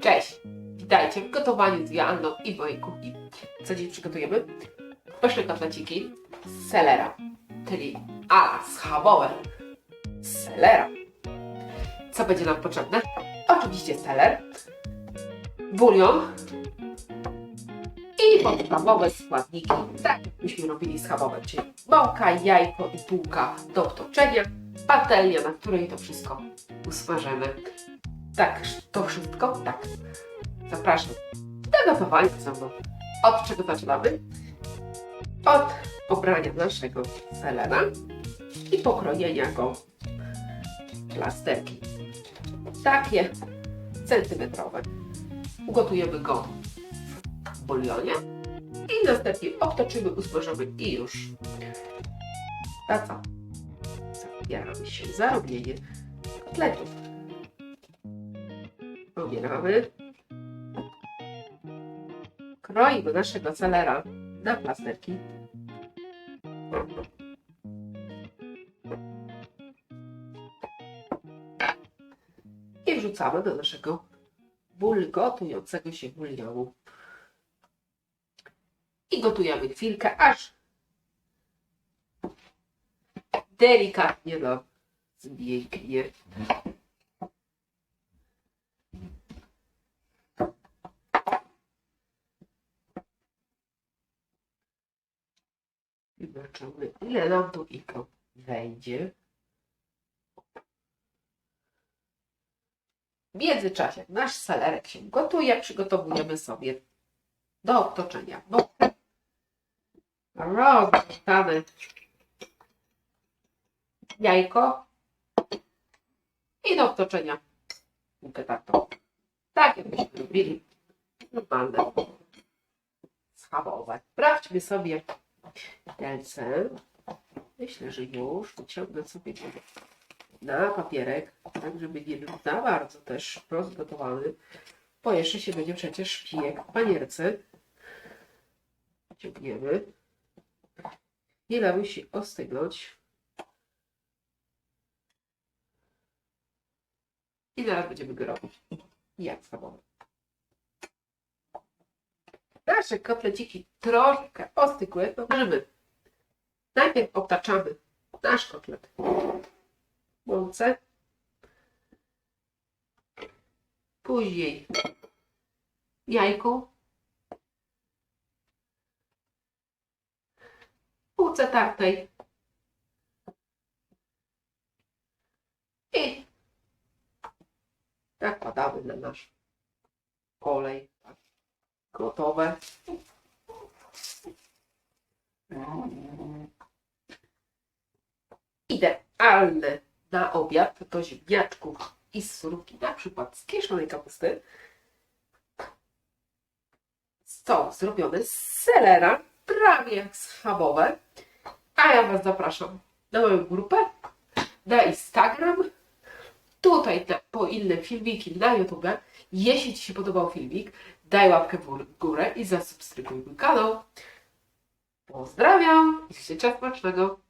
Cześć! Witajcie w gotowaniu z Joanną i mojej kuchni. Co dziś przygotujemy? Pyszne kotleciki z selera, czyli ala schabowe z selera. Co będzie nam potrzebne? Oczywiście seler, bulion i podstawowe składniki, tak jak robili schabowe, czyli mąka, jajko i bułka do obtoczenia, patelnia, na której to wszystko usmażymy. Tak, to wszystko? Tak. Zapraszam do gotowania ze mną. Od czego zaczynamy? Od pobrania naszego selera i pokrojenia go w plasterki. Takie centymetrowe. Ugotujemy go w bulionie i następnie obtoczymy, usmażymy i już. A co? Zabieramy się za robienie kotletów. Pobieramy. Kroimy naszego selera na plasterki. I wrzucamy do naszego bulgotującego się bulionu. I gotujemy chwilkę, aż delikatnie no, zbiegnie. I zobaczymy, ile nam tu iko wejdzie. W międzyczasie nasz salerek się gotuje, przygotowujemy sobie do obtoczenia. Rozgotamy jajko i do obtoczenia bułkę tartową. Tak jakbyśmy robili normalne schabowe. Sprawdźmy sobie widelce. Myślę, że już wyciągnę sobie na papierek, tak żeby nie był za bardzo też rozgotowany, bo jeszcze się będzie przecież pijek w panierce. Ciągniemy. Chwilę musi ostygnąć. I zaraz będziemy go robić. Jak schabowe. Nasze kotleciki troszkę ostygły, to możemy. Najpierw obtaczamy nasz kotlet w mące. Później jajko. W bułce tartej. I nakładamy na nasz olej. Gotowe. Idealne na obiad to ziemniaczków i surówki, na przykład z kiszonej kapusty. Są zrobione z selera, prawie jak schabowe. A ja Was zapraszam na moją grupę, na Instagram, tutaj po inne filmiki na YouTube. Jeśli Ci się podobał filmik, daj łapkę w górę i zasubskrybuj mój kanał. Pozdrawiam i życzę smacznego.